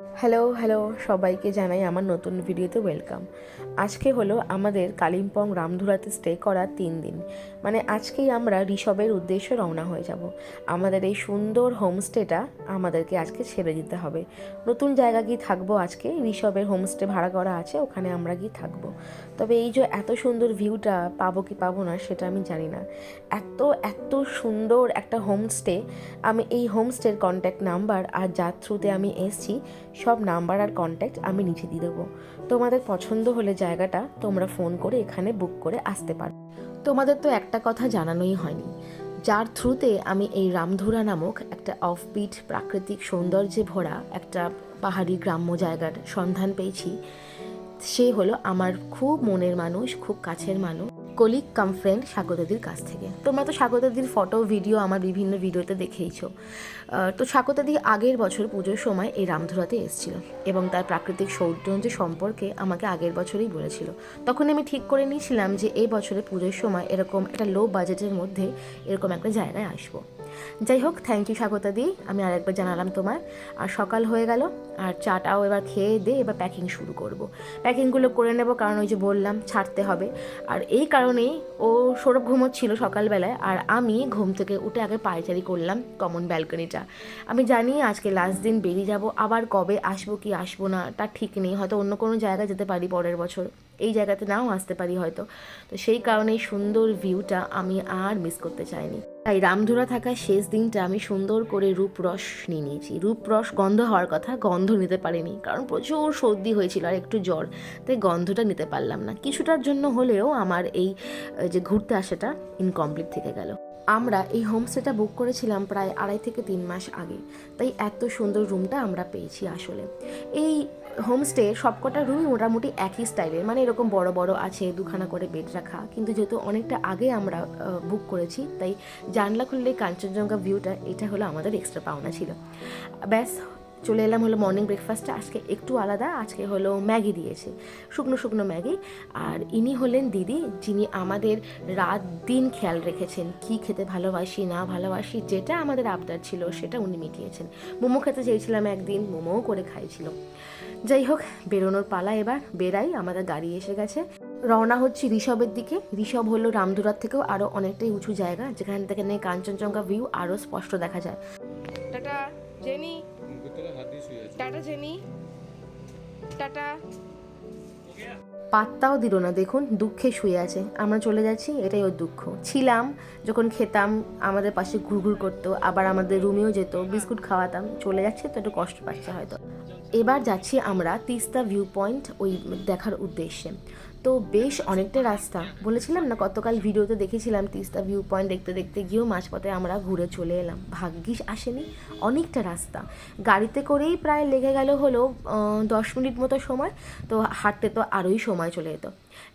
Hello hello সবাইকে জানাই আমার নতুন ভিডিওতে ওয়েলকাম আজকে হলো আমাদের কালিম্পং রামধুরাতে স্টে করার তিন দিন। মানে আজকেই আমরা ঋষভের উদ্দেশ্যে রওনা হয়ে যাব। আমাদের এই সুন্দর হোমস্টেটা আমাদেরকে আজকে ছেড়ে দিতে হবে। নতুন জায়গা গিয়ে থাকব আজকে ঋষভের হোমস্টে ভাড়া করা আছে, ওখানে আমরা গিয়ে থাকব। তবে এই যে এত সুন্দর ভিউটা পাবো কি পাবো না, সেটা আমি জানি না। এত এত সুন্দর একটা হোমস্টে আমি এই হোমস্টের কন্ট্যাক্ট নাম্বার আর যার থ্রুতে আমি এসছি সব নাম্বার আর কন্ট্যাক্ট আমি নিচে দিয়ে দেবো। তোমাদের পছন্দ হলে জায়গাটা তোমরা ফোন করে এখানে বুক করে আসতে পারো। তোমাদের তো একটা কথা জানানোই হয়নি। যার থ্রুতে আমি এই রামধুরা নামক একটা অফবিট প্রাকৃতিক সৌন্দর্যে ভরা একটা পাহাড়ি গ্রাম্য জায়গার সন্ধান পেয়েছি। সে হলো আমার খুব মনের মানুষ, খুব কাছের মানুষ। কলিগ কাম ফ্রেন্ড স্বাগতাদির কাছ থেকে। তোমরা তো স্বাগতাদির ফটো ভিডিও আমার বিভিন্ন ভিডিওতে দেখেইছো। তো স্বাগতাদি আগের বছর পুজোর সময় এই রামধুরাতে এসেছিল এবং তার প্রাকৃতিক সৌন্দর্য সম্পর্কে আমাকে আগের বছরেই বলেছিল। তখন আমি ঠিক করে নিয়েছিলাম যে এই বছরে পুজোর সময় এরকম একটা লো বাজেটের মধ্যে এরকম একটা জায়গায় আসব। যাই হোক থ্যাংক ইউ স্বাগতা দি। আমি আরেকবার জানালাম তোমার। আর সকাল হয়ে গেল, আর চাটাও এবার খেয়ে দিয়ে এবার প্যাকিং শুরু করব। প্যাকিংগুলো করে নেব, কারণ ওই যে বললাম, ছাড়তে হবে। আর এই কারণেই ও সৌরভ ঘুমোচ্ছিল সকালবেলায়, আর আমি ঘুম থেকে উঠে আগে পায়চারি করলাম কমন ব্যালকনিটা আমি জানি আজকে লাস্ট দিন বেরিয়ে যাব, আবার কবে আসব, কি আসব না তার ঠিক নেই। হয়তো অন্য কোনো জায়গায় যেতে পারি পরের বছর। এই জায়গাতে নাও আসতে পারি হয়তো। তো সেই কারণে সুন্দর ভিউটা আমি আর মিস করতে চাইনি। তাই রামধুরা থাকার শেষ দিনটা আমি সুন্দর করে রূপরস নিয়ে নিয়েছি। রূপরস গন্ধ হওয়ার কথা গন্ধ নিতে পারিনি, কারণ প্রচুর সর্দি হয়েছিল আর একটু জ্বর, তাই গন্ধটা নিতে পারলাম না। কিছুটার জন্য হলেও আমার এই যে ঘুরতে আসাটা ইনকমপ্লিট থেকে গেল। আমরা এই হোমস্টেটা বুক করেছিলাম প্রায় আড়াই থেকে তিন মাস আগে, তাই এত সুন্দর রুমটা আমরা পেয়েছি আসলে। এই হোমস্টে সবকটা রুমই মোটামুটি একই স্টাইলের মানে এরকম বড় বড় আছে, দুখানা করে বেড রাখা, কিন্তু যেহেতু অনেকটা আগে আমরা বুক করেছি, তাই জানলা খুললে কাঞ্চনজঙ্ঘা ভিউটা এটা হলো আমাদের এক্সট্রা পাওনা ছিল। ব্যাস, চলে এলাম হলো মর্নিং ব্রেকফাস্টটা আজকে একটু আলাদা, আজকে হলো ম্যাগি দিয়েছে। শুকনো শুকনো ম্যাগি। আর ইনি হলেন দিদি, যিনি আমাদের রাত দিন খেয়াল রেখেছেন, কি খেতে ভালোবাসি, না ভালোবাসি, যেটা আমাদের আবদার ছিল, সেটা উনি মিটিয়েছেন। মোমো খেতে চেয়েছিলাম একদিন, মোমোও করে খাইছিল। যাই হোক, বেরোনোর পালা এবার বেরাই আমাদের গাড়ি এসে গেছে। রওনা হচ্ছে ঋষভের দিকে। ঋষভ হলো রামধুরার থেকেও আরও অনেকটাই উঁচু জায়গা যেখান থেকে নিয়ে কাঞ্চনজঙ্ঘা ভিউ আরও স্পষ্ট দেখা যায়। Tata Jenny. Tata Jenny. Tata. পাত্তাও দিল না দেখুন দুঃখে শুয়ে আছে। আমরা চলে যাচ্ছি এটাই ওর দুঃখ। ছিলাম যখন খেতাম আমাদের পাশে ঘুরঘুর করতো আবার আমাদের রুমেও যেত বিস্কুট খাওয়াতাম চলে যাচ্ছে তো একটু কষ্ট পাচ্ছে হয়তো। এবার যাচ্ছি আমরা তিস্তা ভিউ পয়েন্ট ওই দেখার উদ্দেশ্যে। তো বেশ অনেকটা রাস্তা। বলেছিলাম না, গতকাল ভিডিওতে দেখেছিলাম তিস্তা ভিউ পয়েন্ট দেখতে দেখতে গিয়েও মাঝপথে আমরা ঘুরে চলে এলাম। ভাগ্যিস আসেনি, অনেকটা রাস্তা। গাড়িতে করেই প্রায় লেগে গেল হলো দশ মিনিট মতো সময়, তো হাঁটতে তো আরোই সময় চলে যেত।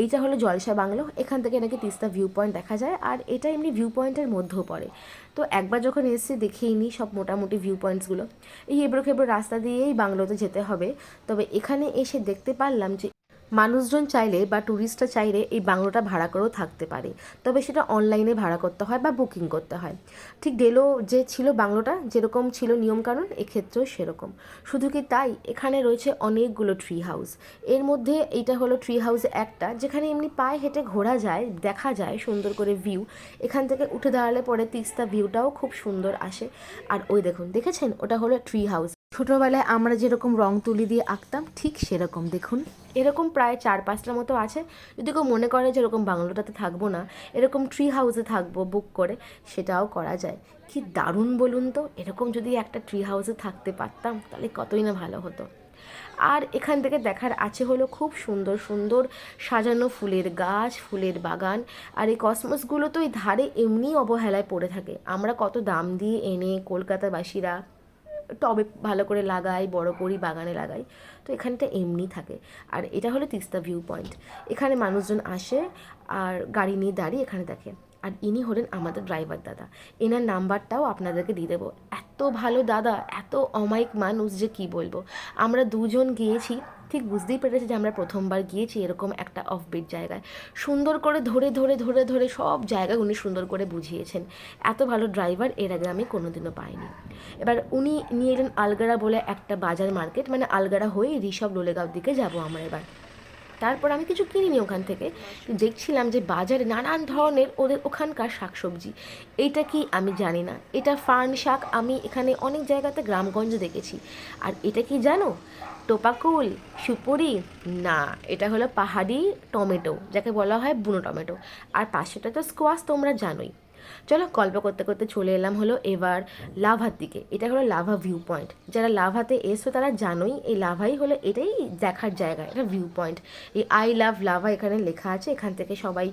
এইটা হলো জলসা বাংলো, এখান থেকে নাকি তিস্তা ভিউ পয়েন্ট দেখা যায়, আর এটা এমনি ভিউ পয়েন্টের মধ্যেও পড়ে। তো একবার যখন এসেছি, দেখেই নিই সব মোটামুটি ভিউ পয়েন্টসগুলো এই এবড়ো খেবড়ো রাস্তা দিয়েই বাংলোতে যেতে হবে। তবে এখানে এসে দেখতে পারলাম যে মানুষজন চাইলে বা ট্যুরিস্টরা চাইলে এই বাংলোটা ভাড়া করেও থাকতে পারে। তবে সেটা অনলাইনে ভাড়া করতে হয় বা বুকিং করতে হয়। ঠিক ডেলো যে ছিল বাংলোটা, যেরকম ছিল নিয়মকানুন, এক্ষেত্রেও সেরকম। শুধু কি তাই? এখানে রয়েছে অনেকগুলো ট্রি হাউস এর মধ্যে এইটা হলো ট্রি হাউস একটা, যেখানে এমনি পায়ে হেঁটে ঘোরা যায়, দেখা যায় সুন্দর করে ভিউ এখান থেকে উঠে দাঁড়ালে পরে তিস্তা ভিউটাও খুব সুন্দর আসে। আর ওই দেখুন, দেখেছেন? ওটা হলো ট্রি হাউস ছোটোবেলায় আমরা যেরকম রং তুলি দিয়ে আঁকতাম, ঠিক সেরকম, দেখুন। এরকম প্রায় চার পাঁচটা মতো আছে। যদি কেউ মনে করে যে এরকম বাংলোটাতে থাকব না, এরকম ট্রি হাউসে থাকব বুক করে, সেটাও করা যায়। কি দারুণ বলুন তো, এরকম যদি একটা ট্রি হাউসে থাকতে পারতাম, তাহলে কতই না ভালো হতো। আর এখান থেকে দেখার আছে হলো খুব সুন্দর সুন্দর সাজানো ফুলের গাছ, ফুলের বাগান। আর এই কসমসগুলো তো এই ধারে এমনি অবহেলায় পড়ে থাকে। আমরা কত দাম দিয়ে এনে কলকাতাবাসীরা টবে ভালো করে লাগাই, বড় করি, বাগানে লাগাই। তো এখানটা এমনি থাকে। আর এটা হলো তিস্তা ভিউ পয়েন্ট এখানে মানুষজন আসে আর গাড়ি নিয়ে দাঁড়িয়ে এখানে দেখে। আর ইনি হলেন আমাদের ড্রাইভার দাদা। এনার নাম্বারটাও আপনাদেরকে দিয়ে দেবো। এত ভালো দাদা, এত অমায়িক মানুষ যে কি বলব? আমরা দুজন গিয়েছি ঠিক বুঝতেই পেরেছে যে আমরা প্রথমবার গিয়েছি এরকম একটা অফবিট জায়গায়। সুন্দর করে ধরে ধরে ধরে ধরে সব জায়গা উনি সুন্দর করে বুঝিয়েছেন। এত ভালো ড্রাইভার এর আগে আমি কোনোদিনও পাইনি। এবার উনি নিয়ে এলেন আলগাড়া বলে একটা বাজার মার্কেট মানে আলগাড়া হয়ে ঋষভ লোলেগাঁও দিকে যাব আমরা এবার। তারপর আমি কিছু কিনিনি ওখান থেকে। দেখছিলাম যে বাজারে নানান ধরনের ওদের ওখানকার শাকসবজি। এইটা কি আমি জানি না। এটা ফার্ন শাক আমি এখানে অনেক জায়গাতে গ্রামগঞ্জে দেখেছি। আর এটা কি জানো? টোপাকুল, সুপুরি, না, এটা হলো পাহাড়ি টমেটো, যাকে বলা হয় বুনো টমেটো। আর পাশেটা তো স্কোয়াশ তোমরা জানোই। চলো গল্প করতে করতে চলে এলাম হলো এবার লাভার দিকে। এটা হলো লাভা ভিউ পয়েন্ট যারা লাভাতে এসো তারা জানোই এই লাভাই হলো এটাই দেখার জায়গা, এটা ভিউ পয়েন্ট এই আই লাভ লাভা এখানে লেখা আছে, এখান থেকে সবাই,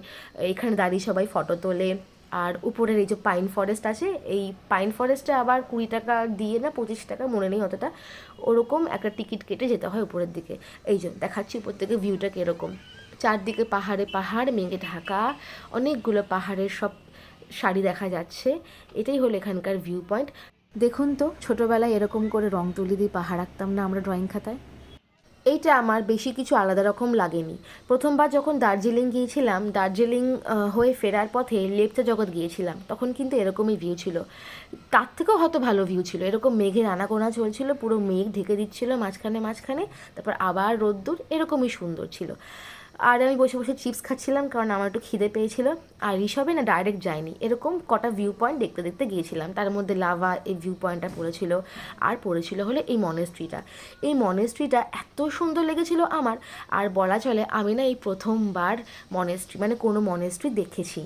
এখানে দাঁড়িয়ে সবাই ফটো তোলে। আর উপরের এই যে পাইন ফরেস্ট আছে, এই পাইন ফরেস্টে আবার কুড়ি টাকা দিয়ে না পঁচিশ টাকা, মনে নেই অতটা, ওরকম একটা টিকিট কেটে যেতে হয় উপরের দিকে। এই যে দেখাচ্ছি উপর থেকে ভিউটা কীরকম। চারদিকে পাহাড়ে পাহাড়, মেঘে ঢাকা, অনেকগুলো পাহাড়ের সব শাড়ি দেখা যাচ্ছে। এটাই হলো এখানকার ভিউ পয়েন্ট দেখুন তো, ছোটোবেলায় এরকম করে রং তুলি দিয়ে পাহাড় আঁকতাম না আমরা ড্রয়িং খাতায়? এইটা আমার বেশি কিছু আলাদা রকম লাগেনি। প্রথমবার যখন দার্জিলিং গিয়েছিলাম, দার্জিলিং হয়ে ফেরার পথে লেপচা জগৎ গিয়েছিলাম, তখন কিন্তু এরকমই ভিউ ছিল। তার থেকেও হয়তো ভালো ভিউ ছিল। এরকম মেঘের আনাগোনা চলছিল, পুরো মেঘ ঢেকে দিচ্ছিল মাঝখানে মাঝখানে, তারপর আবার রোদ্দুর, এরকমই সুন্দর ছিল। আর আমি বসে বসে চিপস খাচ্ছিলাম কারণ আমার একটু খিদে পেয়েছিল। আর ঋষভে না ডাইরেক্ট যায়নি। এরকম কটা ভিউ পয়েন্ট দেখতে দেখতে গিয়েছিলাম। তার মধ্যে লাভা এই ভিউ পয়েন্টটা পড়েছিল। আর পড়েছিল হলো এই মনেস্ট্রিটা এই মনেস্ট্রিটা এত সুন্দর লেগেছিল আমার। আর বলা চলে আমি না এই প্রথমবার মনেস্ট্রি মানে কোনো মনেস্ট্রি দেখেছি।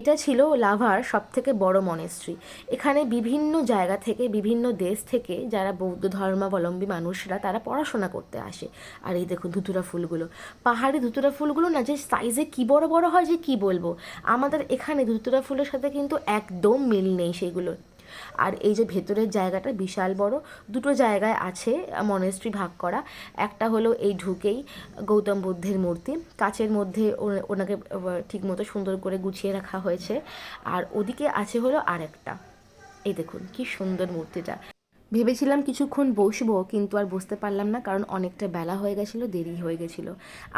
এটা ছিল লাভার সব থেকে বড় মনেস্ট্রি এখানে বিভিন্ন জায়গা থেকে, বিভিন্ন দেশ থেকে যারা বৌদ্ধ ধর্মাবলম্বী মানুষরা, তারা পড়াশোনা করতে আসে। আর এই দেখুন ধুতুরা ফুলগুলো। পাহাড়ি ধুতুরা ফুলগুলো না যে সাইজে কি বড় বড় হয় যে কি বলব? আমাদের এখানে ধুতুরা ফুলের সাথে কিন্তু একদম মিল নেই সেগুলোর। আর এই যে ভেতরের জায়গাটা বিশাল বড়, দুটো জায়গায় আছে মনেস্ট্রি ভাগ করা। একটা হলো এই ঢুকেই গৌতম বুদ্ধের মূর্তি, কাচের মধ্যে ওনাকে ঠিকমতো সুন্দর করে গুছিয়ে রাখা হয়েছে। আর ওদিকে আছে হলো আরেকটা। এই দেখুন, কি সুন্দর মূর্তিটা। ভেবেছিলাম কিছুক্ষণ বসবো, কিন্তু আর বসতে পারলাম না কারণ অনেকটা বেলা হয়ে গেছিল, দেরি হয়ে গেছিল।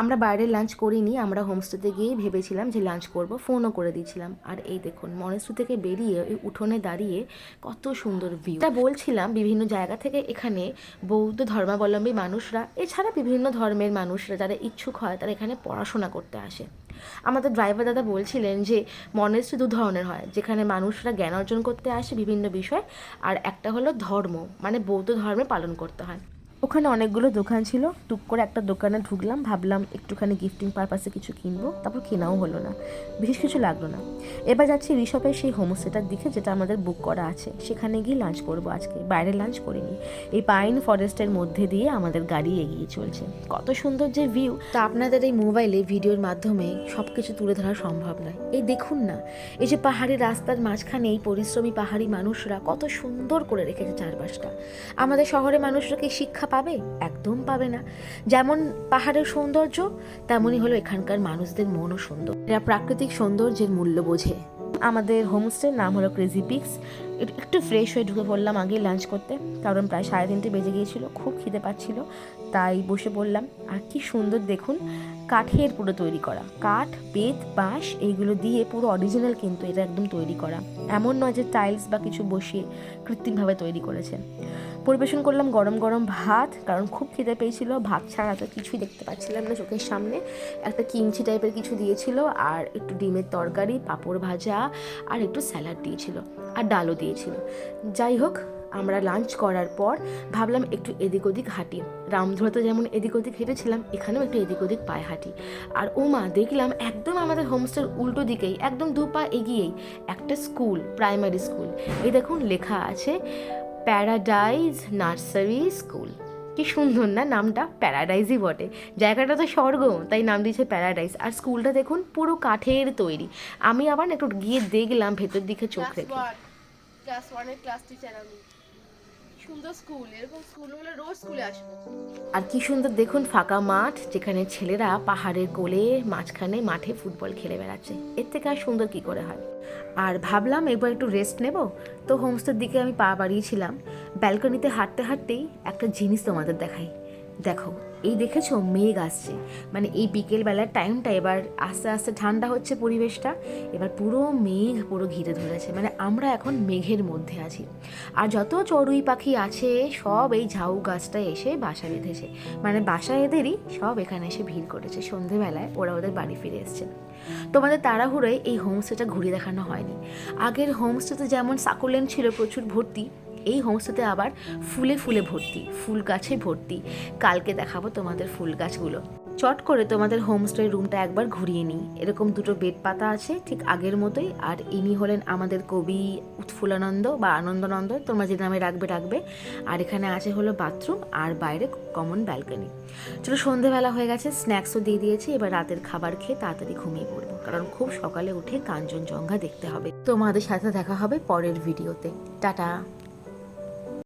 আমরা বাইরে লাঞ্চ করিনি, আমরা হোমস্টেতে গিয়েই ভেবেছিলাম যে লাঞ্চ করব ফোনও করে দিয়েছিলাম। আর এই দেখুন মনেস্ট্রি থেকে বেরিয়ে ওই উঠোনে দাঁড়িয়ে কত সুন্দর ভিউ এটা বলছিলাম বিভিন্ন জায়গা থেকে এখানে বৌদ্ধ ধর্মাবলম্বী মানুষরা, এছাড়া বিভিন্ন ধর্মের মানুষরা যারা ইচ্ছুক হয় তারা এখানে পড়াশোনা করতে আসে। আমাদের ড্রাইভার দাদা বলছিলেন যে মনেস্ট্রি দু ধরনের হয়, যেখানে মানুষরা জ্ঞান অর্জন করতে আসে বিভিন্ন বিষয়, আর একটা হলো ধর্ম মানে বৌদ্ধ ধর্মে পালন করতে হয়। ওখানে অনেকগুলো দোকান ছিল। টুক করে একটা দোকানে ঢুকলাম, ভাবলাম একটুখানি গিফটিং পারপাসে কিছু কিনবো, তারপর কেনাও হলো না। বিশেষ কিছু লাগল না। এবার যাচ্ছি ঋষভের সেই হোমস্টেটার দিকে যেটা আমাদের বুক করা আছে। সেখানে গিয়ে লাঞ্চ করব আজকে। বাইরে লাঞ্চ করিনি। এই পাইন ফরেস্টের মধ্যে দিয়ে আমাদের গাড়ি এগিয়ে চলছে। কত সুন্দর যে ভিউ তা আপনাদের এই মোবাইলে ভিডিওর মাধ্যমে সব কিছু তুলে ধরা সম্ভব নয়। এই দেখুন না, এই যে পাহাড়ি রাস্তার মাঝখানে এই পরিশ্রমী পাহাড়ি মানুষরা কত সুন্দর করে রেখেছে চারপাশটা। আমাদের শহরে মানুষরা কি শিক্ষা পাবে, একদম পাবে না। যেমন পাহাড়ের সৌন্দর্য, তেমনই হলো এখানকার মানুষদের মনও সুন্দর। এরা প্রাকৃতিক সৌন্দর্যের মূল্য বোঝে। আমাদের হোমস্টের নাম হলো ক্রেজি পিক্স একটু ফ্রেশ হয়ে ঢুকে পড়লাম আগে লাঞ্চ করতে। কারণ প্রায় সাড়ে তিনটে বেজে গিয়েছিল, খুব খিদে পাচ্ছিল। তাই বসে পড়লাম। আর কি সুন্দর দেখুন, কাঠের পুরো তৈরি করা। কাঠ, বেত, বাঁশ, এইগুলো দিয়ে পুরো অরিজিনাল কিন্তু এটা একদম তৈরি করা। এমন নয় যে টাইলস বা কিছু বসিয়ে কৃত্রিমভাবে তৈরি করেছে পরিবেশন করলাম গরম গরম ভাত, কারণ খুব খিদে পেয়েছিল। ভাত ছাড়া তো কিছুই দেখতে পাচ্ছিলাম না চোখের সামনে। একটা কিমচি টাইপের কিছু দিয়েছিল, আর একটু ডিমের তরকারি, পাঁপড় ভাজা, আর একটু স্যালাড দিয়েছিল। আর ডালও দিয়েছিল। যাই হোক, আমরা লাঞ্চ করার পর ভাবলাম একটু এদিক ওদিক হাঁটি। রামধুরাতে যেমন এদিক ওদিক হেঁটেছিলাম, এখানেও একটু এদিক ওদিক পায়ে হাঁটি। আর ওমা দেখলাম একদম আমাদের হোমস্টের উল্টো দিকেই, একদম দু পা এগিয়েই একটা স্কুল প্রাইমারি স্কুল এই দেখুন লেখা আছে প্যারাডাইজ নার্সারি স্কুল কি সুন্দর না নামটা প্যারাডাইজই বটে। জায়গাটা তো স্বর্গ তাই নাম দিয়েছে প্যারাডাইজ আর স্কুলটা দেখুন পুরো কাঠের তৈরি। আমি আবার একটু গিয়ে দেখলাম ভেতর দিকে চোখ রেখে। ক্লাস ওয়ানের ক্লাস টিচার আমি। আর কি সুন্দর, দেখুন ফাঁকা মাঠ, যেখানে ছেলেরা পাহাড়ের কোলে, মাঝখানে মাঠে ফুটবল খেলে বেড়াচ্ছে। এর থেকে আর সুন্দর কি করে হয়? আর ভাবলাম এবার একটু রেস্ট নেব। তো হোমস্টের দিকে আমি পা বাড়িয়েছিলাম। ব্যালকনিতে হাঁটতে হাঁটতেই একটা জিনিস তোমাদের দেখাই। দেখো, এই দেখেছ মেঘ আসছে। মানে এই বিকেলবেলার টাইমটা এবার আস্তে আস্তে ঠান্ডা হচ্ছে পরিবেশটা, এবার পুরো মেঘ, পুরো ঘিরে ধরেছে। মানে আমরা এখন মেঘের মধ্যে আছি। আর যত চড়ুই পাখি আছে, সব এই ঝাউ গাছটায় এসে বাসা বেঁধেছে। মানে বাসা এদেরই, সব এখানে এসে ভিড় করেছে। সন্ধেবেলায় ওরা ওদের বাড়ি ফিরে এসছে। তোমাদের তাড়াহুড়োয় এই হোমস্টেটা ঘুরিয়ে দেখানো হয়নি। আগের হোমস্টেতে যেমন সাকুলেন্ট ছিল প্রচুর ভর্তি এই হোমস্টেতে আবার ফুলে ফুলে ভর্তি, ফুল গাছে ভর্তি। কালকে দেখাবো তোমাদের ফুল গাছগুলো। চট করে তোমাদের হোমস্টে রুমটা একবার ঘুরিয়ে নিই। এরকম দুটো বেড পাতা আছে, ঠিক আগের মতোই। আর ইনি হলেন আমাদের কবি উৎফুলানন্দ বা আনন্দনন্দ, তোমরা যে নামে রাখবে রাখবে। আর এখানে আছে হলো বাথরুম আর বাইরে কমন ব্যালকনি। চলো সন্ধেবেলা হয়ে গেছে, স্ন্যাক্সও দিয়ে দিয়েছি। এবার রাতের খাবার খেয়ে তাড়াতাড়ি ঘুমিয়ে পড়ব। কারণ খুব সকালে উঠে কাঞ্চনজঙ্ঘা দেখতে হবে। তোমাদের সাথে দেখা হবে পরের ভিডিওতে। টাটা।